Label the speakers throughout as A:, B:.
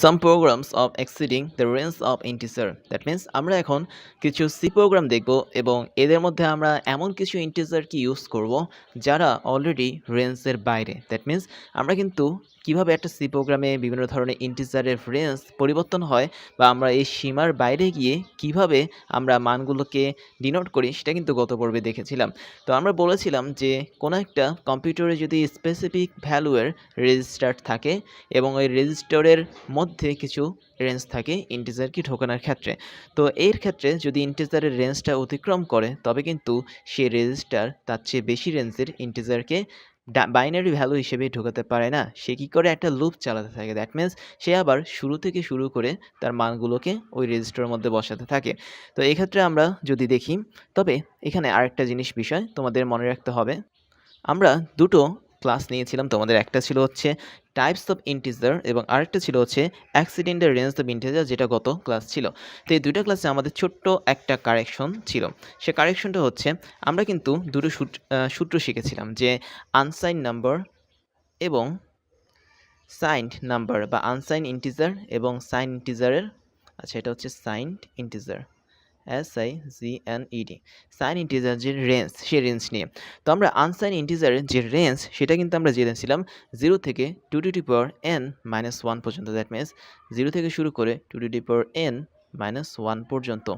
A: some programs of exceeding the range of integer that means আমরা এখন কিছু C program দেখব এবং এদের মধ্যে আমরা এমন কিছু ইন্টিজার কি ইউজ করব যারা অলরেডি রেঞ্জের বাইরে. দ্যাট মিন্স আমরা কিন্তু কীভাবে একটা সি প্রোগ্রামে বিভিন্ন ধরনের ইন্টিজারের রেঞ্জ পরিবর্তন হয় বা আমরা এই সীমার বাইরে গিয়ে কীভাবে আমরা মানগুলোকে ডিনোট করি, সেটা কিন্তু গত পর্বে দেখেছিলাম। তো আমরা বলেছিলাম যে, কোনো একটা কম্পিউটারে যদি স্পেসিফিক ভ্যালুয়ের রেজিস্টার থাকে এবং ওই রেজিস্টারের মধ্যে কিছু রেঞ্জ থাকে ইন্টিজারকে ঢোকানোর ক্ষেত্রে, তো এর ক্ষেত্রে যদি ইন্টিজারের রেঞ্জটা অতিক্রম করে, তবে কিন্তু সেই রেজিস্টার তার চেয়ে বেশি রেঞ্জের ইন্টিজারকে বাইনারি ভ্যালু হিসেবে ঢোকাতে পারে না। সে কী করে একটা লুপ চালাতে থাকে? দ্যাট মিন্স সে আবার শুরু থেকে শুরু করে তার মানগুলোকে ওই রেজিস্টারের মধ্যে বসাতে থাকে। তো এক্ষেত্রে আমরা যদি দেখি, তবে এখানে আরেকটা জিনিস বিষয় তোমাদের মনে রাখতে হবে। আমরা দুটো ক্লাস নিয়েছিলাম। তোমাদের একটা ছিল হচ্ছে টাইপস অফ ইন্টিজার এবং আরেকটা ছিল হচ্ছে অ্যাক্সিডেন্টের রেঞ্জ অফ ইন্টিজার যেটা গত ক্লাস ছিল। তো এই দুইটা ক্লাসে আমাদের ছোট্ট একটা কারেকশন ছিল। সে কারেকশনটা হচ্ছে আমরা কিন্তু দুটো সূত্র শিখেছিলাম যে আনসাইন নাম্বার এবং সাইন্ড নাম্বার বা আনসাইন ইন্টিজার এবং সাইন ইন্টিজারের আচ্ছা এটা হচ্ছে signed integer S I G N E D sign integer যে রেঞ্জ সেই রেঞ্জ নিয়ে। তো আমরা আনসাইন ইন্টিজারের যে রেঞ্জ সেটা কিন্তু আমরা জেনেছিলাম জিরো থেকে two to the power N minus one পর্যন্ত। দ্যাট মিনস জিরো থেকে শুরু করে two to the power N minus one পর্যন্ত।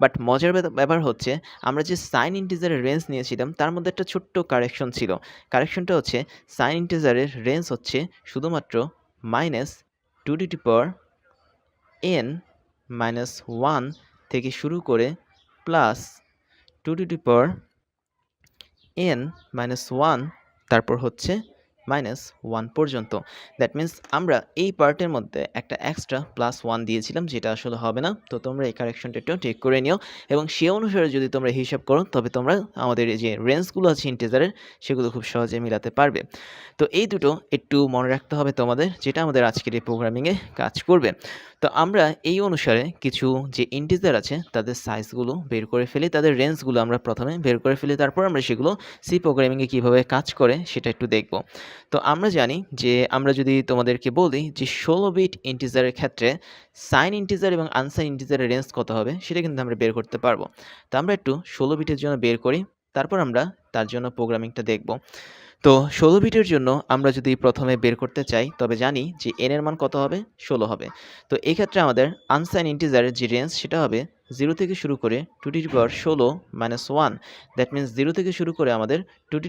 A: বাট মজার ব্যাপার- হচ্ছে, আমরা যে সাইন ইন্টিজারের রেঞ্জ নিয়েছিলাম, তার মধ্যে একটা ছোট্ট কারেকশন ছিল। কারেকশনটা হচ্ছে সাইন ইন্টিজারের রেঞ্জ হচ্ছে শুধুমাত্র minus two to the power N minus one থেকে শুরু করে plus two two to power N minus one তারপর হচ্ছে মাইনাস ওয়ান পর্যন্ত। দ্যাট মিন্স আমরা এই পার্টের মধ্যে একটা এক্সট্রা প্লাস ওয়ান দিয়েছিলাম, যেটা আসলে হবে না। তো তোমরা এই কারেকশনটা একটু ঠিক করে নিও এবং সে অনুসারে যদি তোমরা হিসাব করো, তবে তোমরা আমাদের যে রেঞ্জগুলো আছে ইন্টেজারের সেগুলো খুব সহজে মিলাতে পারবে। তো এই দুটো একটু মনে রাখতে হবে তোমাদের, যেটা আমাদের আজকের এই প্রোগ্রামিংয়ে কাজ করবে। তো আমরা এই অনুসারে কিছু যে ইন্টিজার আছে, তাদের সাইজগুলো বের করে ফেলি, তাদের রেঞ্জগুলো আমরা প্রথমে বের করে ফেলি, তারপর আমরা সেগুলো সি প্রোগ্রামিংয়ে কীভাবে কাজ করে সেটা একটু দেখব। তো আমরা জানি যে আমরা যদি তোমাদেরকে বলি যে ষোলো বিট ইন্টিজারের ক্ষেত্রে সাইন ইন্টিজার এবং আনসাইন ইন্টিজারের রেঞ্জ কত হবে, সেটা কিন্তু আমরা বের করতে পারব। তো আমরা একটু ষোলো বিটের জন্য বের করি, তারপর আমরা তার জন্য প্রোগ্রামিংটা দেখব। তো ষোলো বিটের জন্য আমরা যদি প্রথমে বের করতে চাই, তবে জানি যে এন এর মান কত হবে? ষোলো হবে। তো এই ক্ষেত্রে আমাদের আনসাইন ইন্টিজারের যে রেঞ্জ, সেটা হবে জিরো থেকে শুরু করে টু টি ষোলো minus one. That means zero থেকে শুরু করে আমাদের টু টি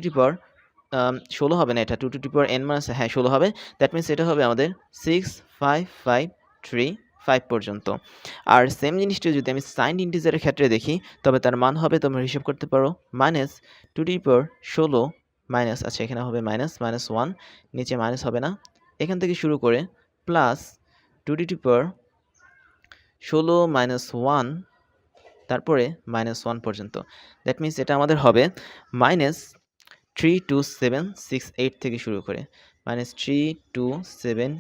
A: ষোলো হবে না এটা। টু টু এন মাইনাস হ্যাঁ ষোলো হবে। দ্যাট মিন্স এটা হবে আমাদের six five five three five পর্যন্ত। আর সেম জিনিসটা যদি আমি সাইন ইন্টিজারের ক্ষেত্রে দেখি, তবে তার মান হবে তোমরা হিসাব করতে পারো, মাইনাস টু পাওয়ার ষোলো মাইনাস আচ্ছা এখানে হবে মাইনাস মাইনাস ওয়ান, নিচে মাইনাস হবে না। এখান থেকে শুরু করে প্লাস টু ডি পাওয়ার ষোলো মাইনাস ওয়ান, তারপরে মাইনাস ওয়ান পর্যন্ত। দ্যাট মিন্স এটা আমাদের হবে minus three two seven six eight থেকে শুরু করে। Minus three two seven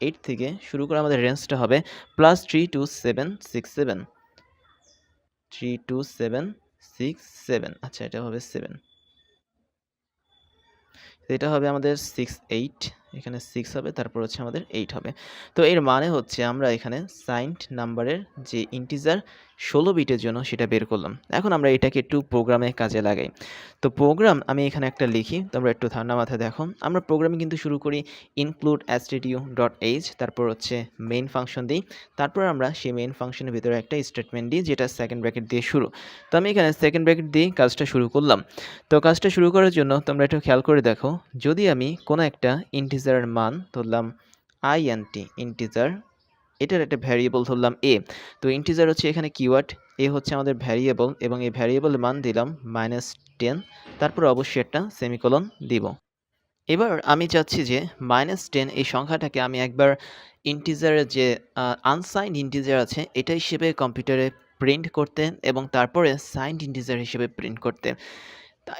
A: eight থেকে শুরু করে আমাদের রেঞ্জটা হবে plus three two seven six seven. Three two seven six seven আচ্ছা এটা হবে সেভেন। এটা হবে আমাদের সিক্স এইট এখানে সিক্স হবে, তারপর হচ্ছে আমাদের এইট হবে। তো এর মানে হচ্ছে আমরা এখানে সাইন্ট নাম্বারের যে ইন্টিজার ষোলো বিটের জন্য সেটা বের করলাম। এখন আমরা এটাকে একটু প্রোগ্রামে কাজে লাগাই। তো প্রোগ্রাম আমি এখানে একটা লিখি, তোমরা একটু ধারণা মাথায় দেখো। আমরা প্রোগ্রামে কিন্তু শুরু করি ইনক্লুড অ্যাস্টিডিউ ডট এইচ তারপর হচ্ছে মেইন ফাংশন দিই। তারপর আমরা সেই মেইন ফাংশনের ভিতরে একটা স্টেটমেন্ট দিই, যেটা সেকেন্ড ব্র্যাকেট দিয়ে শুরু। তো আমি এখানে সেকেন্ড ব্র্যাকেট দিয়ে কাজটা শুরু করলাম। তো কাজটা শুরু করার জন্য তোমরা একটু খেয়াল করে দেখো, যদি আমি কোনো একটা ইন্টিজারের মান ধরলাম আই এন টি ইন্টিজার এটার একটা ভ্যারিয়েবল ধরলাম এ তো ইন্টিজার হচ্ছে এখানে কিওয়ার্ড এ হচ্ছে আমাদের ভ্যারিয়েবল এবং এই ভ্যারিয়েবলের মান দিলাম মাইনাস টেন তারপর অবশ্যই একটা সেমিকোলন দিব। এবার আমি চাচ্ছি যে মাইনাস টেন এই সংখ্যাটাকে আমি একবার ইন্টিজারের যে আনসাইন্ড ইন্টিজার আছে, এটা হিসেবে কম্পিউটারে প্রিন্ট করতে এবং তারপরে সাইন্ড ইন্টিজার হিসেবে প্রিন্ট করতে।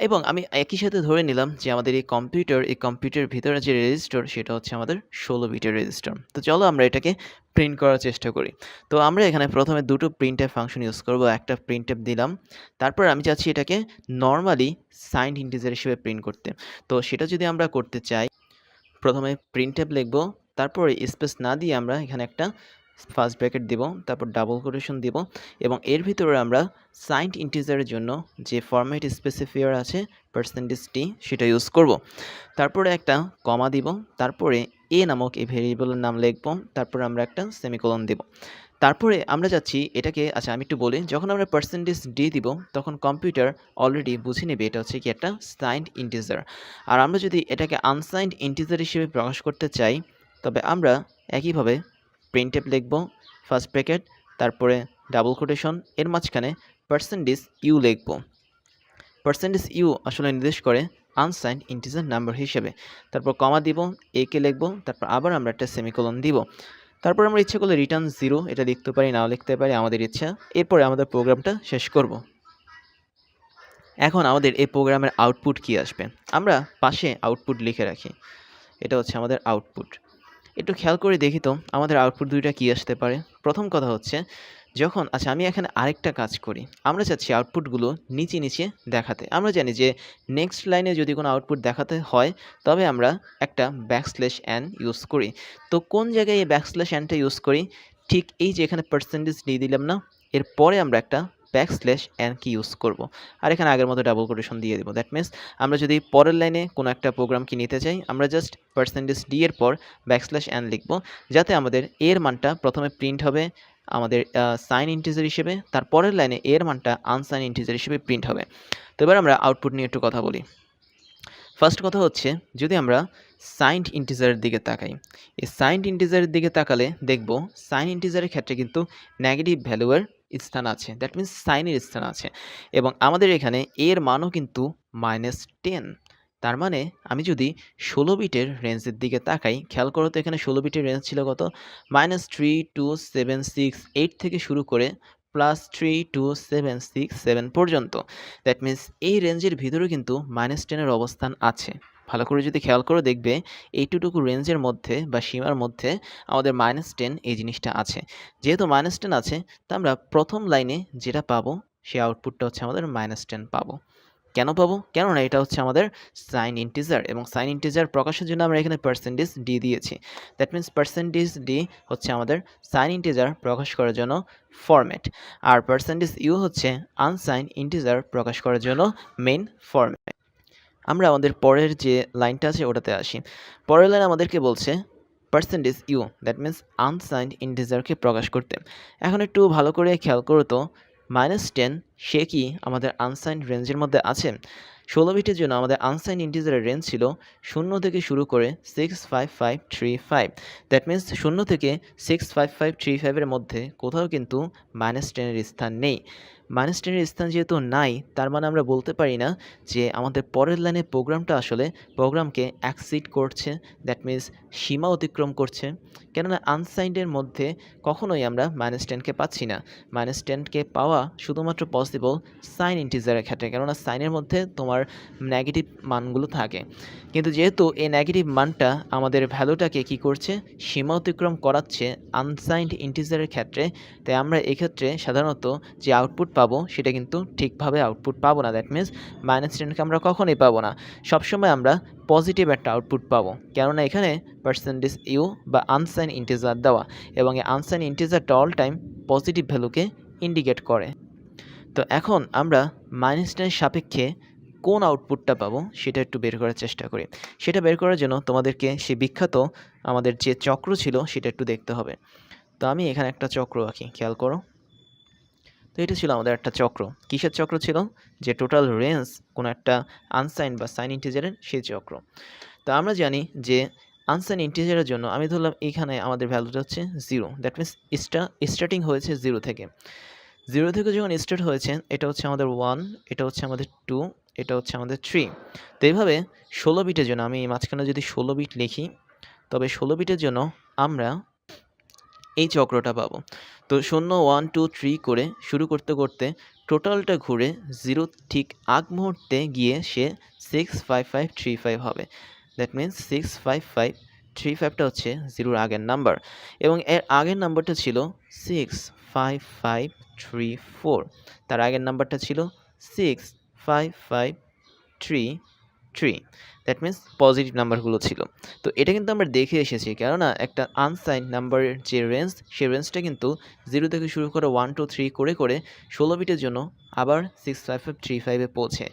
A: এবং আমি একই সাথে ধরে নিলাম যে আমাদের এই কম্পিউটার, এই কম্পিউটারের ভিতরে যে রেজিস্টার সেটা হচ্ছে আমাদের ষোলো বিটের রেজিস্টার। তো চলো আমরা এটাকে প্রিন্ট করার চেষ্টা করি। তো আমরা এখানে প্রথমে দুটো প্রিন্ট ফাংশন ইউজ করব। একটা প্রিন্ট দিলাম। তারপর আমি চাচ্ছি এটাকে নর্মালি সাইন্ড ইন্টিজার হিসেবে প্রিন্ট করতে। তো সেটা যদি আমরা করতে চাই, প্রথমে প্রিন্ট লিখব। তারপরে স্পেস না দিয়ে আমরা এখানে একটা ফার্স্ট ব্র্যাকেট দিব, তারপর ডাবল কোটেশন দিব এবং এর ভিতরে আমরা সাইন্ড ইন্টিজারের জন্য যে ফরম্যাট স্পেসিফায়ার আছে পার্সেন্টেজ টি সেটা ইউজ করব। তারপরে একটা কমা দিব, তারপরে এ নামক এই ভেরিয়েবলের নাম লিখব, তারপরে আমরা একটা সেমিকোলন দেব। তারপরে আমরা যাচ্ছি এটাকে আচ্ছা আমি একটু বলি, যখন আমরা পার্সেন্টেজ ডি দিব, তখন কম্পিউটার অলরেডি বুঝে নেবে এটা হচ্ছে কি একটা সাইন্ড ইন্টিজার আর আমরা যদি এটাকে আনসাইন্ড ইন্টিজার হিসেবে প্রকাশ করতে চাই, তবে আমরা একইভাবে প্রিন্টেপ লিখব ফার্স্ট ব্র্যাকেট তারপরে ডাবল কোটেশন এর মাঝখানে পার্সেন্টেজ ইউ লিখব। পার্সেন্টেজ ইউ আসলে নির্দেশ করে আনসাইন্ড ইন্টিজার নাম্বার হিসেবে। তারপর কমা দিব একে লিখব, তারপর আবার আমরা একটা সেমিকোলন দিব। তারপর আমরা ইচ্ছা করলে রিটার্ন জিরো এটা লিখতে পারি, নাও লিখতে পারি, আমাদের ইচ্ছা। এরপরে আমাদের প্রোগ্রামটা শেষ করব। এখন আমাদের এই প্রোগ্রামের আউটপুট কি আসবে? আমরা পাশে আউটপুট লিখে রাখি। এটা হচ্ছে আমাদের আউটপুট একটু খেয়াল করে দেখি তো, আমাদের আউটপুট দুইটা কি আসতে পারে। প্রথম কথা হচ্ছে, যখন আচ্ছা আমি এখানে আরেকটা কাজ করি। আমরা চাচ্ছি আউটপুটগুলো নিচে নিচে দেখাতে। আমরা জানি যে নেক্সট লাইনে যদি কোনো আউটপুট দেখাতে হয়, তবে আমরা একটা ব্যাকস্ল্যাশ অ্যান ইউজ করি। তো কোন জায়গায় এই ব্যাকস্ল্যাশ অ্যানটা ইউজ করি? ঠিক এই যে এখানে পার্সেন্টেজ দিয়ে দিলাম না, এরপরে আমরা একটা ব্যাকস্ল্যাশ অ্যান কি ইউজ করব। আর এখানে আগের মতো ডাবল কোটেশন দিয়ে দেবো। দ্যাট মিনস আমরা যদি পরের লাইনে কোনো একটা প্রোগ্রাম কি নিতে চাই, আমরা জাস্ট পার্সেন্টেজ ডি এর পর ব্যাকস্ল্যাশ অ্যান লিখব, যাতে আমাদের এর মানটা প্রথমে প্রিন্ট হবে, আমাদের সাইন ইন্টিজার হিসেবে, তার পরের লাইনে এর মানটা আনসাইন ইন্টিজার হিসেবে প্রিন্ট হবে। তো এবার আমরা আউটপুট নিয়ে একটু কথা বলি। ফার্স্ট কথা হচ্ছে, যদি আমরা সাইন্ড ইন্টিজারের দিকে তাকাই, এই সাইন্ড ইন্টিজারের দিকে তাকালে দেখব সাইন ইন্টিজারের ক্ষেত্রে কিন্তু নেগেটিভ ভ্যালুয়ের স্থান আছে। দ্যাট মিন্স সাইনের স্থান আছে। এবং আমাদের এখানে এর মানও কিন্তু মাইনাস টেন তার মানে আমি যদি ষোলো বিটের রেঞ্জের দিকে তাকাই, খেয়াল করো তো এখানে ষোলো বিটের রেঞ্জ ছিল কত? Minus three two seven six eight থেকে শুরু করে plus three two seven six seven পর্যন্ত। দ্যাট মিন্স এই রেঞ্জের ভিতরেও কিন্তু মাইনাস টেনের অবস্থান আছে। ভালো করে যদি খেয়াল করে দেখবে এইটুকু রেঞ্জের মধ্যে বা সীমার মধ্যে আমাদের মাইনাস টেন এই জিনিসটা আছে। যেহেতু মাইনাস টেন আছে, তা আমরা প্রথম লাইনে যেটা পাবো, সেই আউটপুটটা হচ্ছে আমাদের মাইনাস টেন পাবো। কেন পাবো? কেননা এটা হচ্ছে আমাদের সাইন ইন্টিজার এবং সাইন ইন্টিজার প্রকাশের জন্য আমরা এখানে পার্সেন্টেজ ডি দিয়েছি। দ্যাট মিন্স পার্সেন্টেজ ডি হচ্ছে আমাদের সাইন ইন্টিজার প্রকাশ করার জন্য ফরম্যাট আর পার্সেন্টেজ ইউ হচ্ছে আনসাইন ইন্টিজার প্রকাশ করার জন্য মেইন ফরম্যাট আমরা আমাদের পরের যে লাইনটা আছে ওটাতে আসি। পরের লাইন আমাদেরকে বলছে percentage U that means unsigned ইন্টিজারকে প্রকাশ করতে। এখন একটু ভালো করে খেয়াল করো তো মাইনাস টেন সে কি আমাদের আনসাইন্ড রেঞ্জের মধ্যে আছে? ষোলো বিটের জন্য আমাদের আনসাইন ইন্টিজারের রেঞ্জ ছিল শূন্য থেকে শুরু করে six five five three five that means শূন্য থেকে সিক্স ফাইভ ফাইভ থ্রি ফাইভের মধ্যে কোথাও কিন্তু মাইনাস টেনের স্থান নেই। মাইনাস টেনের স্থান যেহেতু নাই, তার মানে আমরা বলতে পারি না যে আমাদের পরের লাইনে প্রোগ্রামটা আসলে প্রোগ্রামকে অ্যাক্সিড করছে দ্যাট মিন্স সীমা অতিক্রম করছে। কেননা আনসাইন্ডের মধ্যে কখনোই আমরা মাইনাস টেনকে পাচ্ছি না। মাইনাস টেনকে পাওয়া শুধুমাত্র পসিবল সাইন ইন্টিজারের ক্ষেত্রে, কেননা সাইনের মধ্যে তোমার নেগেটিভ মানগুলো থাকে। কিন্তু যেহেতু এই নেগেটিভ মানটা আমাদের ভ্যালুটাকে কি করছে? সীমা অতিক্রম করাচ্ছে আনসাইন্ড ইন্টিজারের ক্ষেত্রে, তাই আমরা এক্ষেত্রে সাধারণত যে আউটপুট পাবো, সেটা কিন্তু ঠিকভাবে আউটপুট পাবো না। দ্যাট মিন্স মাইনাস টেনকে আমরা কখনোই পাবো না। সবসময় আমরা পজিটিভ একটা আউটপুট পাবো। কেননা এখানে পার্সেন্টেজ ইউ বা আনসাইন ইন্টিজার দেওয়া এবং এই আনসাইন ইন্টিজারটা অল টাইম পজিটিভ ভ্যালুকে ইন্ডিকেট করে। তো এখন আমরা মাইনাস টেনের সাপেক্ষে কোন আউটপুটটা পাবো, সেটা একটু বের করার চেষ্টা করি। সেটা বের করার জন্য তোমাদেরকে সে বিখ্যাত আমাদের যে চক্র ছিল, সেটা একটু দেখতে হবে। তো আমি এখানে একটা চক্র আঁকি, খেয়াল করো। তো এটা ছিল আমাদের একটা চক্র। কিসের চক্র ছিল? যে টোটাল রেঞ্জ কোনো একটা আনসাইন বা সাইন ইন্টিজারের সেই চক্র। তো আমরা জানি যে আনসাইন ইন্টিজারের জন্য আমি ধরলাম এখানে আমাদের ভ্যালুটা হচ্ছে জিরো দ্যাট মিনস স্টা স্টার্টিং হয়েছে জিরো থেকে। জিরো থেকে যখন স্টার্ট হয়েছে, এটা হচ্ছে আমাদের ওয়ান এটা হচ্ছে আমাদের টু এটা হচ্ছে আমাদের থ্রি তো এইভাবে ষোলো বিটের জন্য আমি মাঝখানে যদি ষোলো বিট লিখি, তবে ষোলো বিটের জন্য আমরা এই চক্রটা পাবো। তো শূন্য ওয়ান টু থ্রি করে শুরু করতে করতে টোটালটা ঘুরে জিরো ঠিক আগ মুহূর্তে গিয়ে সে six five five three five হবে। That means six five five three ফাইভটা হচ্ছে জিরোর আগের নাম্বার এবং এর আগের নাম্বারটা ছিল six five five three four তার আগের নাম্বারটা ছিল six five five three three that means positive নাম্বারগুলো ছিল। তো এটা কিন্তু আমরা দেখে এসেছি, কেননা একটা আনসাইন নাম্বারের যে রেঞ্জ সেই রেঞ্জটা কিন্তু জিরো থেকে শুরু করে ওয়ান টু থ্রি করে করে ষোলো বিটের জন্য আবার সিক্স ফাইভ ফাইভ থ্রি ফাইভে পৌঁছে।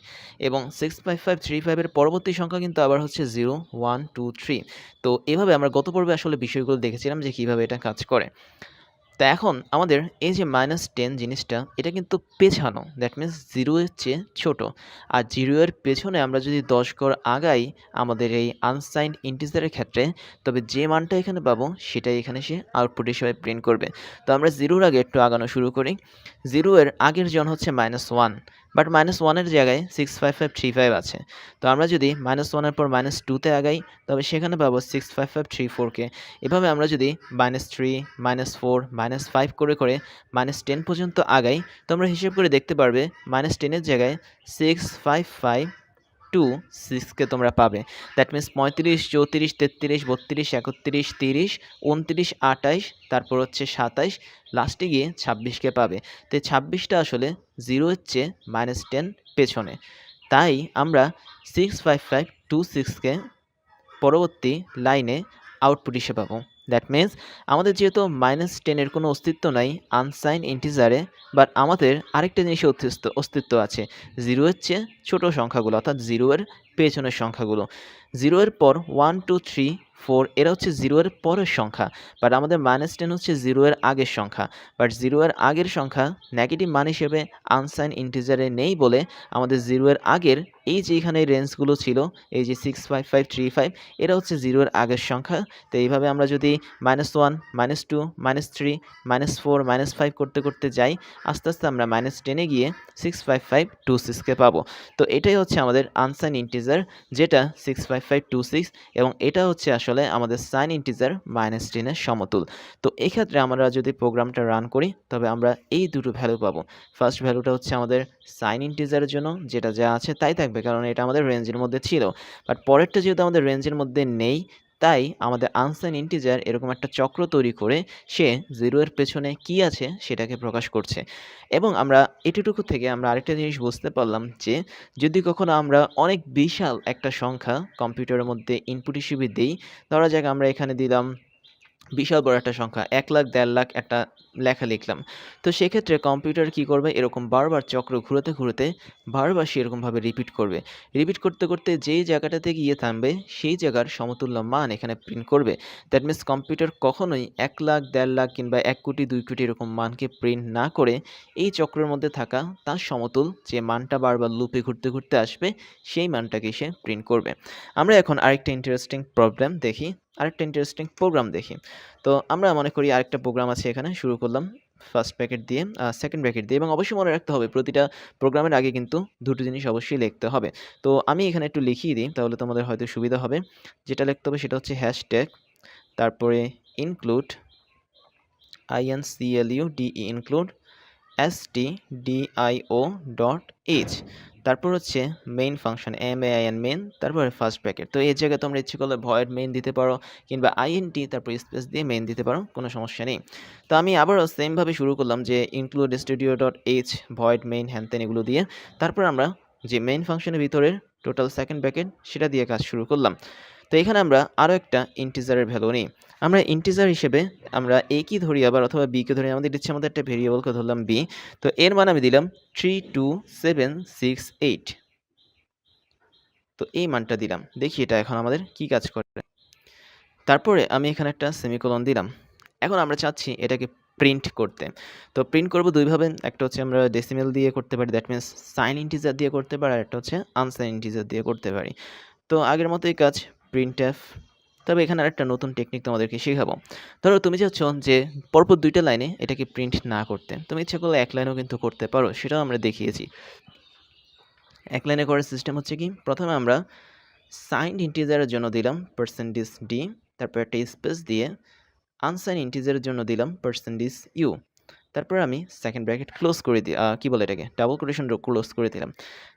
A: এবং সিক্স ফাইভ ফাইভ থ্রি ফাইভের পরবর্তী সংখ্যা কিন্তু আবার হচ্ছে জিরো ওয়ান টু থ্রি তো এভাবে আমরা গত পর্বে আসলে বিষয়গুলো দেখেছিলাম যে কীভাবে এটা কাজ করে। তা এখন আমাদের এই যে মাইনাস টেন জিনিসটা, এটা কিন্তু পেছানো। দ্যাট মিন্স জিরোয়ের চেয়ে ছোট। আর জিরোয়ের পেছনে আমরা যদি দশ গড় আগাই আমাদের এই আনসাইন্ড ইন্টিজারের ক্ষেত্রে, তবে যে মানটা এখানে পাবো, সেটাই এখানে সে আউটপুট হিসেবে প্রিন্ট করবে। তো আমরা জিরোর আগে একটু আগানো শুরু করি। জিরোয়ের আগের জন হচ্ছে মাইনাস ওয়ান বাট মাইনাস ওয়ানের জায়গায় six five five three five আছে। তো আমরা যদি মাইনাস ওয়ানের পর মাইনাস টুতে আগাই, তবে সেখানে পাবো সিক্স ফাইভ ফাইভ থ্রি ফোরকে এভাবে আমরা যদি minus three minus four minus five করে করে মাইনাস টেন পর্যন্ত আগাই, তো আমরা হিসেব করে দেখতে পারবে মাইনাস টেনের জায়গায় সিক্স ফাইভ ফাইভ টু সিক্সকে তোমরা পাবে। দ্যাট মিন্স পঁয়ত্রিশ, চৌত্রিশ, তেত্রিশ, বত্রিশ, একত্রিশ, তিরিশ, উনত্রিশ আটাইশ তারপর হচ্ছে সাতাইশ লাস্টে গিয়ে ছাব্বিশকে পাবে। তো ছাব্বিশটা আসলে জিরোর চেয়ে মাইনাস টেন পেছনে। তাই আমরা সিক্স ফাইভ ফাইভ টু সিক্সকে পরবর্তী লাইনে আউটপুট হিসেবে পাবো। দ্যাট মিন্স আমাদের যেহেতু মাইনাস টেনের কোনো অস্তিত্ব নাই আনসাইন ইন্টিজারে বাট আমাদের আরেকটা জিনিসের অস্তিত্ব অস্তিত্ব আছে। জিরোয়ের চেয়ে ছোটো সংখ্যাগুলো, অর্থাৎ জিরোয়ের পেছনের সংখ্যাগুলো। জিরোয়ের পর ওয়ান টু থ্রি ফোর, এরা হচ্ছে জিরোয়ের পরের সংখ্যা বাট আমাদের মাইনাস টেন হচ্ছে জিরোয়ের আগের সংখ্যা বাট জিরোয়ের আগের সংখ্যা নেগেটিভ মান হিসেবে আনসাইন ইন্টিজারে নেই বলে আমাদের জিরোয়ের আগের এই যে এখানে রেঞ্জগুলো ছিল, এই যে six five five three five এটা হচ্ছে জিরোর আগের সংখ্যা, তো এইভাবে আমরা যদি minus one minus two minus three minus four minus five করতে করতে যাই, আস্তে আস্তে আমরা মাইনাস টেনে গিয়ে সিক্স ফাইভ ফাইভ টু সিক্সকে পাবো, তো এটাই হচ্ছে আমাদের আনসাইন ইন্টিজার যেটা six five five two six এবং এটা হচ্ছে আসলে আমাদের সাইন ইন্টিজার মাইনাস টেনের সমতুল। তো এক্ষেত্রে আমরা যদি প্রোগ্রামটা রান করি, তবে আমরা এই দুটো ভ্যালু পাবো। ফার্স্ট ভ্যালুটা হচ্ছে আমাদের সাইন ইন্টিজারের জন্য, যেটা যা আছে তাই থাকবে, কারণ এটা আমাদের রেঞ্জের মধ্যে ছিল। বাট পরেরটা যেহেতু আমাদের রেঞ্জের মধ্যে নেই তাই আমাদের আনসান ইন্টিজার এরকম একটা চক্র তৈরি করে সে জিরোয়ের পেছনে কি আছে সেটাকে প্রকাশ করছে। এবং আমরা এটুকু থেকে আমরা আরেকটা জিনিস বুঝতে পারলাম যে, যদি কখনো আমরা অনেক বিশাল একটা সংখ্যা কম্পিউটারের মধ্যে ইনপুট হিসেবে দিই, ধরা যাক আমরা এখানে দিলাম বিশাল বড় একটা সংখ্যা, এক লাখ, দেড় লাখ একটা লেখা লিখলাম। তো সেক্ষেত্রে কম্পিউটার কি করবে? এরকম বারবার চক্র ঘুরোতে ঘুরোতে বারবার সে এরকমভাবে রিপিট করবে। রিপিট করতে করতে যেই জায়গাটাতে গিয়ে থামবে, সেই জায়গার সমতুল্য মান এখানে প্রিন্ট করবে। দ্যাট মিন্স কম্পিউটার কখনোই এক লাখ, দেড় লাখ কিংবা এক কোটি, দুই কোটি এরকম মানকে প্রিন্ট না করে এই চক্রের মধ্যে থাকা তার সমতুল যে মানটা বারবার লুপে ঘুরতে ঘুরতে আসবে, সেই মানটাকে সে প্রিন্ট করবে। আমরা এখন আরেকটা ইন্টারেস্টিং প্রবলেম দেখি। আরেকটা ইন্টারেস্টিং প্রোগ্রাম দেখি। তো আমরা মনে করি আরেকটা প্রোগ্রাম আছে এখানে, শুরু করলাম ফার্স্ট প্যাকেট দিয়ে সেকেন্ড প্যাকেট দিয়ে এবং অবশ্যই মনে রাখতে হবে প্রতিটা প্রোগ্রামের আগে কিন্তু দুটো জিনিস অবশ্যই লিখতে হবে। তো আমি এখানে একটু লিখিয়ে দিই, তাহলে তোমাদের হয়তো সুবিধা হবে। যেটা লিখতে হবে সেটা হচ্ছে হ্যাশট্যাগ তারপরে include I N C L U D E include S T D I O dot H তারপর হচ্ছে main function M A I N main তারপরে ফার্স্ট প্যাকেট তো এই জায়গায় তোমরা ইচ্ছে করলে ভয়েড মেইন দিতে পারো কিংবা আইএনটি তারপর স্পেস দিয়ে মেইন দিতে পারো, কোনো সমস্যা নেই। তো আমি আবারও সেমভাবে শুরু করলাম যে include studio dot H void main হ্যানতেন এগুলো দিয়ে। তারপর আমরা যে মেইন ফাংশনের ভিতরের টোটাল সেকেন্ড প্যাকেট সেটা দিয়ে কাজ শুরু করলাম। তো এখানে আমরা আরও একটা ইন্টিজারের ভ্যালু নিই। আমরা ইন্টিজার হিসেবে আমরা এ কি ধরি আবার অথবা বিকে ধরি, আমাদের ইচ্ছে আমাদের একটা ভেরিয়েবলকে ধরলাম বি তো এর মান আমি দিলাম three two seven six eight তো এই মানটা দিলাম। দেখি এটা এখন আমাদের কি কাজ করে। তারপরে আমি এখানে একটা সেমিকোলন দিলাম। এখন আমরা চাচ্ছি এটাকে প্রিন্ট করতে। তো প্রিন্ট করব দুইভাবে একটা হচ্ছে আমরা ডেসিমেল দিয়ে করতে পারি দ্যাট মিনস সাইন ইন্টিজার দিয়ে করতে পারি, আর একটা হচ্ছে আনসাইন ইন্টিজার দিয়ে করতে পারি। তো আগের মতোই কাজ প্রিন্ট এফ তবে এখানে আরেকটা নতুন টেকনিক তোমাদেরকে শেখাবো। ধরো তুমি চাচ্ছ যে পরপর দুইটা লাইনে এটাকে প্রিন্ট না করতে। তুমি ইচ্ছা করলে এক লাইনেও কিন্তু করতে পারো, সেটাও আমরা দেখিয়েছি। এক লাইনে করার সিস্টেম হচ্ছে কি? প্রথমে আমরা সাইন্ড ইন্টিজারের জন্য দিলাম পার্সেন্টেজ ডি তারপর একটা স্পেস দিয়ে আনসাইন ইন্টিজারের জন্য দিলাম পার্সেন্টেজ ইউ তারপর আমি সেকেন্ড ব্র্যাকেট ক্লোজ করে দিই কী বলে এটাকে? ডাবল কোটেশন ক্লোজ করে দিলাম।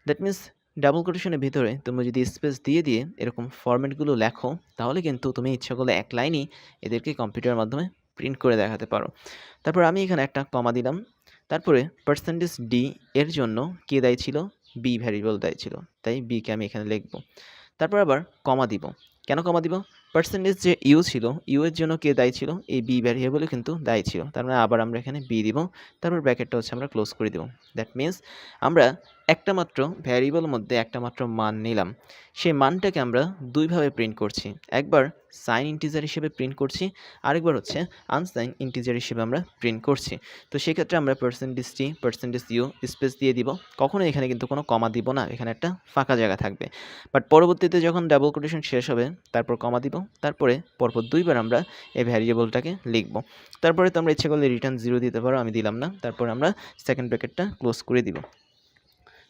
A: দ্যাট মিন্স ডাবল কোটেশনের ভিতরে তুমি যদি স্পেস দিয়ে দিয়ে এরকম ফরম্যাটগুলো লেখো, তাহলে কিন্তু তুমি ইচ্ছা করলে এক লাইনই এদেরকে কম্পিউটারের মাধ্যমে প্রিন্ট করে দেখাতে পারো। তারপর আমি এখানে একটা কমা দিলাম। তারপরে পার্সেন্টেজ ডি এর জন্য কে দায়ী ছিল? বি ভ্যারিয়েবল দায়ী ছিল। তাই বিকে আমি এখানে লিখব। তারপর আবার কমা দিব। কেন কমা দিব? পার্সেন্টেজ যে ইউ ছিল ইউ এর জন্য কে দায়ী ছিল? এই বি ভ্যারিয়েবলও কিন্তু দায়ী ছিল। তার মানে আবার আমরা এখানে বি দিব। তারপর ব্র্যাকেটটা হচ্ছে আমরা ক্লোজ করে দিব। দ্যাট মিন্স আমরা একটা মাত্র ভ্যারিয়েবলের মধ্যে একটা মাত্র মান নিলাম। সেই মানটাকে আমরা দুইভাবে প্রিন্ট করছি। একবার সাইন ইন্টিজার হিসেবে প্রিন্ট করছি, আরেকবার হচ্ছে আনসাইন ইন্টিজার হিসেবে আমরা প্রিন্ট করছি। তো সেক্ষেত্রে আমরা percentage T percentage U space দিয়ে দিব। কখনো এখানে কিন্তু কোনো কমা দিব না, এখানে একটা ফাঁকা জায়গা থাকবে। বাট পরবর্তীতে যখন ডাবল কোটেশন শেষ হবে, তারপর কমা দিব, তারপরে পরপর দুইবার আমরা এই ভ্যারিয়েবলটাকে লিখব। তারপরে তোমরা ইচ্ছে করলে রিটার্ন জিরো দিতে পারো, আমি দিলাম না। তারপর আমরা সেকেন্ড ব্র্যাকেটটা ক্লোজ করে দিব।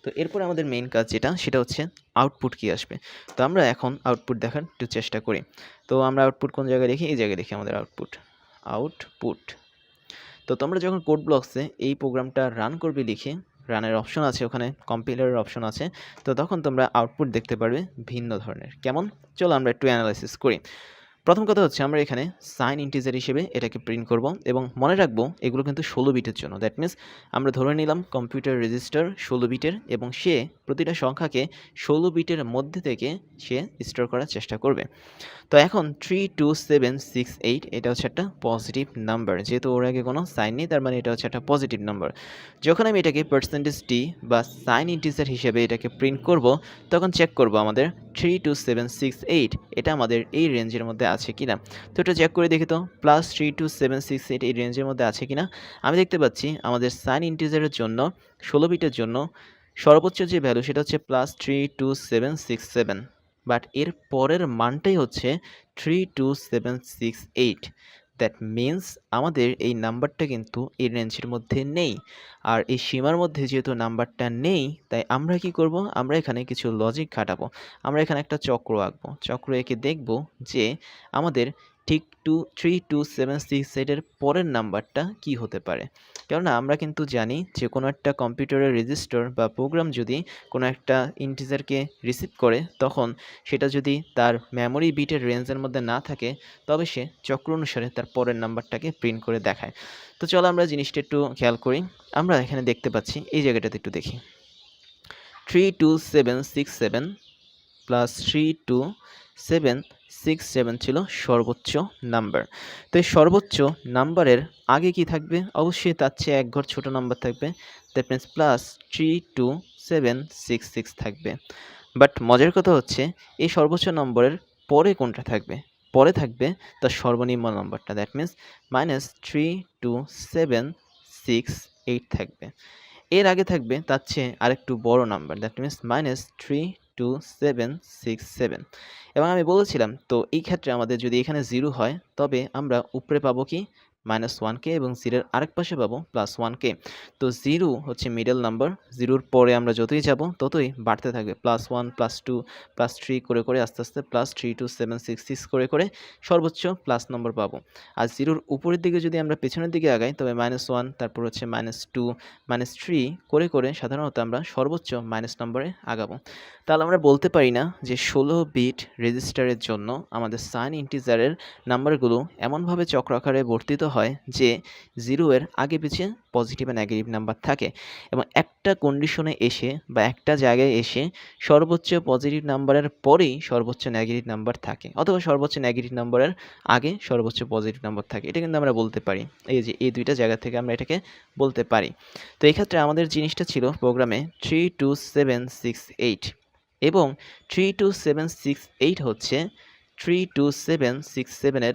A: তো এরপর আমাদের মেইন কাজ যেটা, সেটা হচ্ছে আউটপুট কী আসবে। তো আমরা এখন আউটপুট দেখার একটু চেষ্টা করি। তো আমরা আউটপুট কোন জায়গায় দেখি? এই জায়গায় দেখি আমাদের আউটপুট আউটপুট তো তোমরা যখন কোড ব্লকসে এই প্রোগ্রামটা রান করবে লিখে রানের অপশন আছে ওখানে কম্পিউটারের অপশন আছে, তো তখন তোমরা আউটপুট দেখতে পারবে ভিন্ন ধরনের। কেমন? চলো আমরা একটু অ্যানালাইসিস করি। প্রথম কথা হচ্ছে আমরা এখানে সাইন ইন্টিজার হিসেবে এটাকে প্রিন্ট করব এবং মনে রাখব এগুলো কিন্তু ষোলো বিটের জন্য। দ্যাট মিন্স আমরা ধরে নিলাম কম্পিউটার রেজিস্টার ষোলো বিটের এবং সে প্রতিটা সংখ্যাকে ষোলো বিটের মধ্যে থেকে সে স্টোর করার চেষ্টা করবে। তো এখন three two seven six eight এটা হচ্ছে একটা পজিটিভ নাম্বার যেহেতু ওর আগে কোনো সাইন নেই, তার মানে এটা হচ্ছে একটা পজিটিভ নাম্বার যখন আমি এটাকে পার্সেন্টেজ টি বা সাইন ইন্টিজার হিসেবে এটাকে প্রিন্ট করব, তখন চেক করব আমাদের three two seven six eight এটা আমাদের এই রেঞ্জের মধ্যে আছে কি না তো এটা চেক করে দেখি তো plus three two seven six eight এই রেঞ্জের মধ্যে আছে কি না আমি দেখতে পাচ্ছি আমাদের সাইন ইন্টিজারের জন্য ষোলো বিটের জন্য সর্বোচ্চ যে ভ্যালু সেটা হচ্ছে plus three two seven six seven but এর পরের মানটাই হচ্ছে three two seven six eight that means আমাদের এই নাম্বারটা কিন্তু এই রেঞ্জের মধ্যে নেই। আর এই সীমার মধ্যে যেহেতু নাম্বারটা নেই, তাই আমরা কি করব? আমরা এখানে কিছু লজিক খাটাবো। আমরা এখানে একটা চক্র আঁকবো। চক্র এঁকে দেখব যে আমাদের ঠিক two, three, two, seven, six এইটের পরের নাম্বারটা কি হতে পারে? কেননা আমরা কিন্তু জানি যে কোনো একটা কম্পিউটারের রেজিস্টার বা প্রোগ্রাম যদি কোনো একটা ইন্টিজারকে রিসিভ করে, তখন সেটা যদি তার মেমোরি বিটের রেঞ্জের মধ্যে না থাকে, তবে সে চক্র অনুসারে তার পরের নাম্বারটাকে প্রিন্ট করে দেখায়। তো চলো আমরা জিনিসটা একটু খেয়াল করি। আমরা এখানে দেখতে পাচ্ছি, এই জায়গাটাতে একটু দেখি। Three, two, seven, six, seven, plus three, two, seven six seven ছিল সর্বোচ্চ নাম্বার। তো এই সর্বোচ্চ নাম্বারের আগে কি থাকবে? অবশ্যই তার চেয়ে এক ঘর ছোটো নাম্বার থাকবে। That means plus three two seven six six থাকবে। বাট মজার কথা হচ্ছে, এই সর্বোচ্চ নম্বরের পরে কোনটা থাকবে? পরে থাকবে তার সর্বনিম্ন নম্বরটা। That means minus three two seven six eight থাকবে। এর আগে থাকবে তার চেয়ে আরেকটু বড় number. That means minus three two seven six seven এবং আমি বলেছিলাম, তো এই ক্ষেত্রে আমাদের যদি এখানে জিরো হয়, তবে আমরা উপরে পাবো কি? মাইনাস ওয়ানকে এবং জিরোর আরেক পাশে পাবো প্লাস ওয়ানকে তো জিরো হচ্ছে মিডল নাম্বার জিরোর পরে আমরা যতই যাব ততই বাড়তে থাকবে। Plus one plus two plus three করে করে আস্তে আস্তে plus three two seven six six করে করে সর্বোচ্চ প্লাস নম্বর পাবো। আর জিরোর উপরের দিকে যদি আমরা পেছনের দিকে আগাই, তবে মাইনাস ওয়ান তারপর হচ্ছে মাইনাস টু মাইনাস থ্রি করে করে সাধারণত আমরা সর্বোচ্চ মাইনাস নম্বরে আগাবো। তাহলে আমরা বলতে পারি না যে ষোলো বিট রেজিস্টারের জন্য আমাদের সাইন ইন্টিজারের নাম্বারগুলো এমনভাবে চক্রাকারে বর্তিত হয় যে জিরো এর আগে পিছিয়ে পজিটিভ আর নেগেটিভ নাম্বার থাকে এবং একটা কন্ডিশনে এসে বা একটা জায়গায় এসে সর্বোচ্চ পজিটিভ নাম্বারের পরেই সর্বোচ্চ নেগেটিভ নাম্বার থাকে অথবা সর্বোচ্চ নেগেটিভ নাম্বারের আগে সর্বোচ্চ পজিটিভ নাম্বার থাকে। এটা কিন্তু আমরা বলতে পারি। এই যে এই দুইটা জায়গা থেকে আমরা এটাকে বলতে পারি। তো এই ক্ষেত্রে আমাদের জিনিসটা ছিল প্রোগ্রামে three two seven six eight এবং three two seven six eight হচ্ছে থ্রি টু সেভেন সিক্স সেভেনের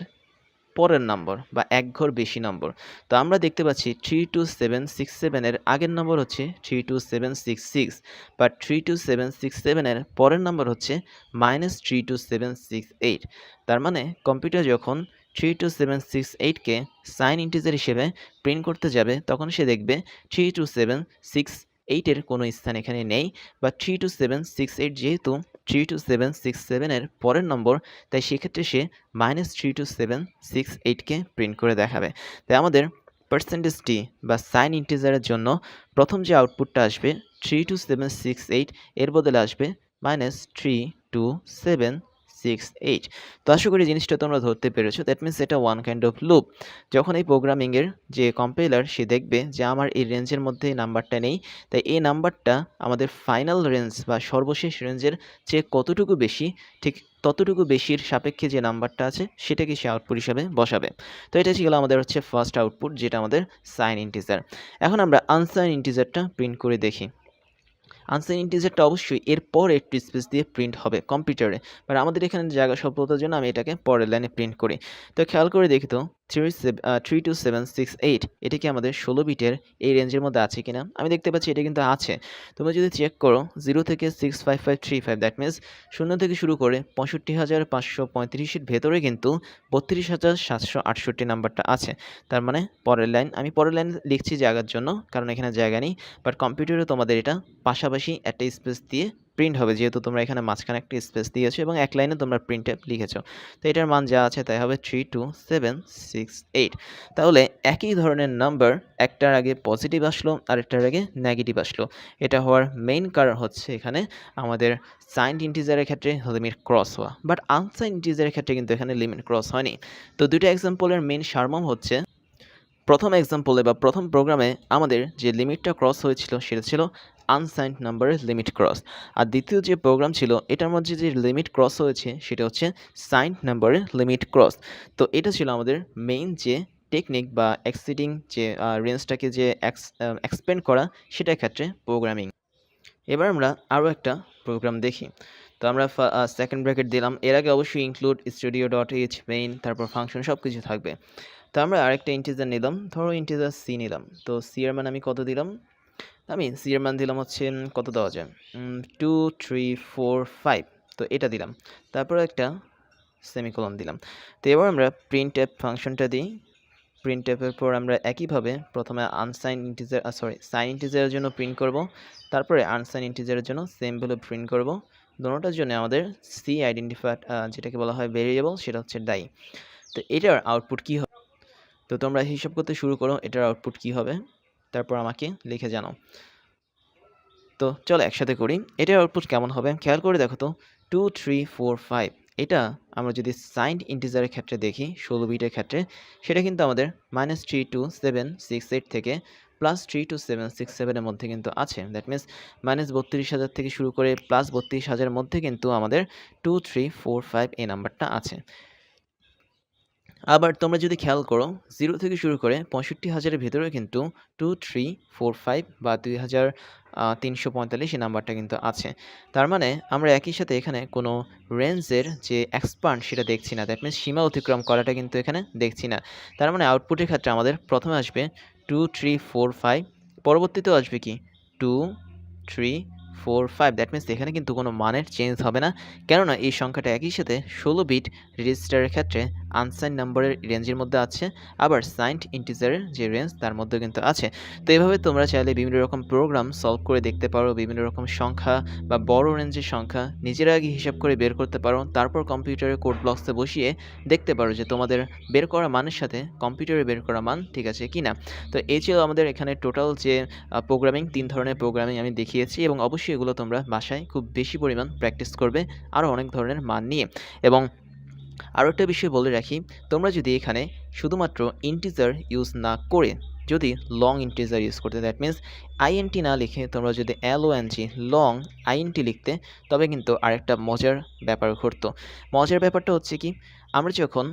A: পরের নম্বর বা এক ঘর বেশি নম্বর। তো আমরা দেখতে পাচ্ছি থ্রি টু সেভেন সিক্স সেভেনের আগের নম্বর হচ্ছে three two seven six six বা থ্রি টু সেভেন সিক্স সেভেনের পরের নম্বর হচ্ছে minus three two seven six eight তার মানে কম্পিউটার যখন থ্রি টু সেভেন সিক্স এইটকে সাইন ইন্টিজার হিসেবে প্রিন্ট করতে যাবে, তখন সে দেখবে থ্রি টু সেভেন সিক্স এইটের কোনো স্থান এখানে নেই বা three two seven six eight যেহেতু থ্রি টু সেভেন সিক্স সেভেনের পরের নম্বর, তাই সেক্ষেত্রে সে minus three two seven six এইটকে print করে দেখাবে। তাই আমাদের পার্সেন্টেজ টি বা সাইন ইন্টিজারের জন্য প্রথম যে আউটপুটটা আসবে three two seven six eight এর বদলে আসবে minus three two seven six eight তো আশা করি জিনিসটা তোমরা ধরতে পেরেছ। দ্যাট মিনস এটা ওয়ান কাইন্ড অফ লুপ যখন এই প্রোগ্রামিংয়ের যে কম্পাইলার সে দেখবে যে আমার এই রেঞ্জের মধ্যে নাম্বারটা নেই। তাই এই নাম্বারটা আমাদের ফাইনাল রেঞ্জ বা সর্বশেষ রেঞ্জের চেয়ে কতটুকু বেশি, ঠিক ততটুকু বেশির সাপেক্ষে যে নাম্বারটা আছে, সেটাকে সে আউটপুট হিসাবে বসাবে। তো এটা ছিল আমাদের হচ্ছে ফার্স্ট আউটপুট যেটা আমাদের সাইন ইন্টিজার এখন আমরা আনসাইন ইন্টিজারটা প্রিন্ট করে দেখি। আনসাইন ইন্টিজারটা অবশ্যই এরপর একটু স্পেস দিয়ে প্রিন্ট হবে কম্পিউটারে বাট আমাদের এখানে জায়গা স্বল্পতার জন্য আমি এটাকে পরের লাইনে প্রিন্ট করি। তো খেয়াল করে দেখি তো three three two seven six eight এটা কি আমাদের ষোলো বিটের এই রেঞ্জের মধ্যে আছে কিনা? আমি দেখতে পাচ্ছি এটা কিন্তু আছে। তোমরা যদি চেক করো জিরো থেকে six five five three five that means শূন্য থেকে শুরু করে পঁয়ষট্টি হাজার পাঁচশো পঁয়ত্রিশের ভেতরে কিন্তু বত্রিশ হাজার সাতশো আটষট্টি নাম্বারটা আছে। তার মানে পরের লাইন আমি পরের লাইন লিখছি জায়গার জন্য, কারণ এখানে জায়গা নেই বাট কম্পিউটারে তোমাদের এটা পাশাপাশি একটা স্পেস দিয়ে প্রিন্ট হবে, যেহেতু তোমরা এখানে মাঝখানে একটা স্পেস দিয়েছ এবং এক লাইনে তোমরা প্রিন্টে লিখেছো। তো এটার মান যা আছে তাই হবে three two seven six eight তাহলে একই ধরনের নাম্বার একটার আগে পজিটিভ আসলো আর একটার আগে নেগেটিভ আসলো। এটা হওয়ার মেইন কারণ হচ্ছে এখানে আমাদের সাইন্ড ইন্টিজারের ক্ষেত্রে লিমিট ক্রস হওয়া। বাট আনসাইন ইন্টিজারের ক্ষেত্রে কিন্তু এখানে লিমিট ক্রস হয়নি। তো দুটো এক্সাম্পলের মেইন সারমম হচ্ছে, প্রথম এক্সাম্পলে বা প্রথম প্রোগ্রামে আমাদের যে লিমিটটা ক্রস হয়েছিল, সেটা ছিল আনসাইন্ড নাম্বারের লিমিট ক্রস আর দ্বিতীয় যে প্রোগ্রাম ছিল, এটার মধ্যে যে লিমিট ক্রস হয়েছে, সেটা হচ্ছে সাইন্ড নাম্বারের লিমিট ক্রস তো এটা ছিল আমাদের মেইন যে টেকনিক বা এক্সিডিং যে রেঞ্জটাকে যে এক্সপেন্ড করা, সেটার ক্ষেত্রে প্রোগ্রামিং এবার আমরা আরও একটা প্রোগ্রাম দেখি। তো আমরা সেকেন্ড ব্র্যাকেট দিলাম। এর আগে অবশ্যই include studio dot H main তারপর ফাংশন সব কিছু থাকবে। তো আমরা আরেকটা ইন্টিজার নিলাম। ধরো ইন্টিজার সি নিলাম। তো সি এর মানে আমি কত দিলাম? আমি সি এর মান দিলাম হচ্ছে কত দেওয়া যায়? টু থ্রি ফোর ফাইভ তো এটা দিলাম। তারপর একটা সেমিকোলন দিলাম। তো এবার আমরা প্রিন্ট অ্যাপ ফাংশনটা দিই। প্রিন্ট অ্যাপের পর আমরা একইভাবে প্রথমে আনসাইন ইন্টিজার সরি সাইন ইন্টিজারের জন্য প্রিন্ট করব। তারপরে আনসাইন ইন্টিজারের জন্য সেম ভ্যালু প্রিন্ট করব। দোনোটার জন্য আমাদের সি আইডেন্টিফাই যেটাকে বলা হয় ভেরিয়েবল সেটা হচ্ছে ডাই তো এটার আউটপুট কী হবে তো তোমরা হিসাব করতে শুরু করো, এটার আউটপুট কী হবে? তারপর আমাকে লিখে জানাও। তো চলো একসাথে করি। এটার আউটপুট কেমন হবে? খেয়াল করে দেখো তো। টু থ্রি ফোর ফাইভ এটা আমরা যদি সাইন্ড ইন্টিজারের ক্ষেত্রে দেখি, ষোলো বিটের ক্ষেত্রে, সেটা কিন্তু আমাদের minus three two seven six eight থেকে plus three two seven six সেভেনের মধ্যে কিন্তু আছে। দ্যাট মিনস মাইনাস বত্রিশ হাজার থেকে শুরু করে প্লাস বত্রিশ হাজারের মধ্যে কিন্তু আমাদের টু থ্রি ফোর ফাইভ এই নাম্বারটা আছে। আবার তোমরা যদি খেয়াল করো জিরো থেকে শুরু করে পঁয়ষট্টি হাজারের ভেতরে কিন্তু টু থ্রি ফোর ফাইভ বা দুই হাজার তিনশো পঁয়তাল্লিশ এই নাম্বারটা কিন্তু আছে। তার মানে আমরা একই সাথে এখানে কোনো রেঞ্জের যে এক্সপান্ড সেটা দেখছি না। দ্যাট মিনস সীমা অতিক্রম করাটা কিন্তু এখানে দেখছি না। তার মানে আউটপুটের ক্ষেত্রে আমাদের প্রথমে আসবে টু থ্রি ফোর ফাইভ পরবর্তীতেও আসবে কি? Two three four five that means এখানে কিন্তু কোনো মানের চেঞ্জ হবে না। কেননা এই সংখ্যাটা একই সাথে ষোলো বিট রেজিস্টারের ক্ষেত্রে আনসাইন নাম্বারের রেঞ্জের মধ্যে আছে, আবার সাইন্ড ইন্টিজারের যে রেঞ্জ তার মধ্যে কিন্তু আছে। তো এইভাবে তোমরা চাইলে বিভিন্ন রকম প্রোগ্রাম সলভ করে দেখতে পারো, বিভিন্ন রকম সংখ্যা বা বড় রেঞ্জের সংখ্যা নিজেরা আগে হিসাব করে বের করতে পারো, তারপর কম্পিউটারে কোড ব্লকসে বসিয়ে দেখতে পারো যে তোমাদের বের করা মানের সাথে কম্পিউটারে বের করা মান ঠিক আছে কি না তো এই ছিল আমাদের এখানে টোটাল যে প্রোগ্রামিং তিন ধরনের প্রোগ্রামিং আমি দেখিয়েছি এবং অবশ্যই এগুলো তোমরা বাসায় খুব বেশি পরিমাণ প্র্যাকটিস করবে আরও অনেক ধরনের মান নিয়ে। এবং আরও একটা বিষয় বলে রাখি, তোমরা যদি এখানে শুধুমাত্র ইন্টিজার ইউজ না করে যদি লং ইন্টিজার ইউজ করতে দ্যাট মিনস আইএনটি না লিখে তোমরা যদি L O N G long INT লিখতে, তবে কিন্তু আরেকটা মজার ব্যাপার ঘটতো। মজার ব্যাপারটা হচ্ছে কি, আমরা যখন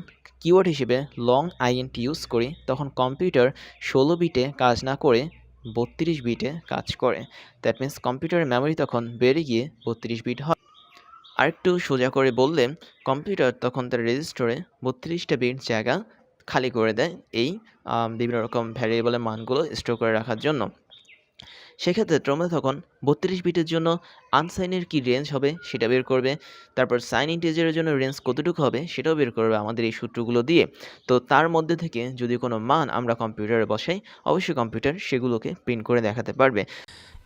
A: কিওয়ার্ড হিসেবে লং আইএনটি ইউজ করি, তখন কম্পিউটার ষোলো বিটে কাজ না করে বত্রিশ বিটে কাজ করে। দ্যাট মিন্স কম্পিউটারের মেমোরি তখন বেড়ে গিয়ে বত্রিশ বিট হয়। আরেকটু সোজা করে বললে কম্পিউটার তখন তার রেজিস্টরে বত্রিশটা বিট জায়গা খালি করে দেয় এই বিভিন্ন রকম ভ্যারিয়েবলের মানগুলো স্টোর করে রাখার জন্য। সেক্ষেত্রে তোমরা তখন বত্রিশ বিটের জন্য আনসাইনের কি রেঞ্জ হবে সেটা বের করবে। তারপর সাইন ইন্টিজারের জন্য রেঞ্জ কতটুকু হবে সেটাও বের করবে আমাদের এই সূত্রগুলো দিয়ে। তো তার মধ্যে থেকে যদি কোনো মান আমরা কম্পিউটারে বসাই, অবশ্যই কম্পিউটার সেগুলোকে প্রিন্ট করে দেখাতে পারবে।